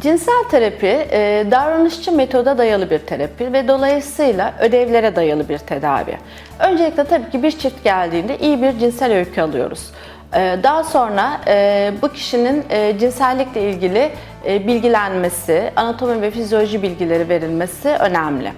Cinsel terapi e, davranışçı metoda dayalı bir terapi ve dolayısıyla ödevlere dayalı bir tedavi. Öncelikle tabii ki bir çift geldiğinde iyi bir cinsel öykü alıyoruz. E, Daha sonra e, bu kişinin cinsellikle ilgili bilgilenmesi, anatomi ve fizyoloji bilgileri verilmesi önemli.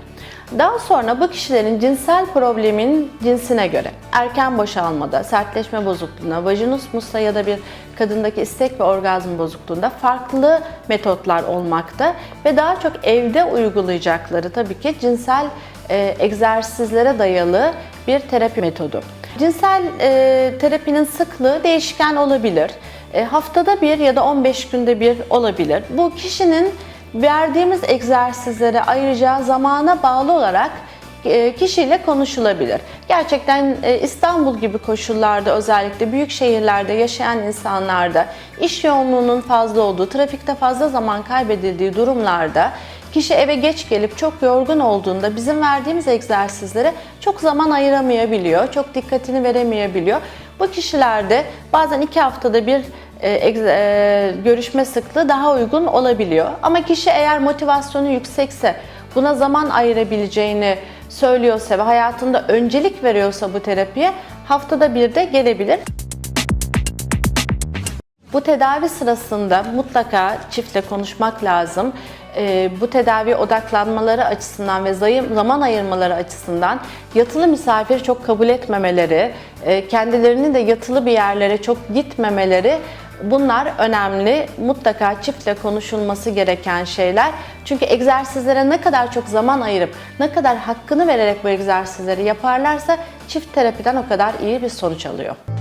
Daha sonra bu kişilerin cinsel problemin cinsine göre erken boşalmada, sertleşme bozukluğuna, vajinismusta ya da bir kadındaki istek ve orgazm bozukluğunda farklı metotlar olmakta ve daha çok evde uygulayacakları tabii ki cinsel e, egzersizlere dayalı bir terapi metodu. Cinsel e, terapinin sıklığı değişken olabilir. E, haftada bir ya da 15 günde bir olabilir. Bu kişinin verdiğimiz egzersizlere ayıracağı zamana bağlı olarak e, kişiyle konuşulabilir. Gerçekten e, İstanbul gibi koşullarda özellikle büyük şehirlerde yaşayan insanlarda iş yoğunluğunun fazla olduğu, trafikte fazla zaman kaybedildiği durumlarda kişi eve geç gelip çok yorgun olduğunda bizim verdiğimiz egzersizlere çok zaman ayıramayabiliyor, çok dikkatini veremeyebiliyor. Bu kişilerde bazen iki haftada bir görüşme sıklığı daha uygun olabiliyor. Ama kişi eğer motivasyonu yüksekse, buna zaman ayırabileceğini söylüyorsa ve hayatında öncelik veriyorsa bu terapiye haftada bir de gelebilir. Bu tedavi sırasında mutlaka çiftle konuşmak lazım. Ee, bu tedavi odaklanmaları açısından ve zaman ayırmaları açısından yatılı misafir çok kabul etmemeleri, e, kendilerinin de yatılı bir yerlere çok gitmemeleri bunlar önemli. Mutlaka çiftle konuşulması gereken şeyler. Çünkü egzersizlere ne kadar çok zaman ayırıp, ne kadar hakkını vererek bu egzersizleri yaparlarsa çift terapiden o kadar iyi bir sonuç alıyor.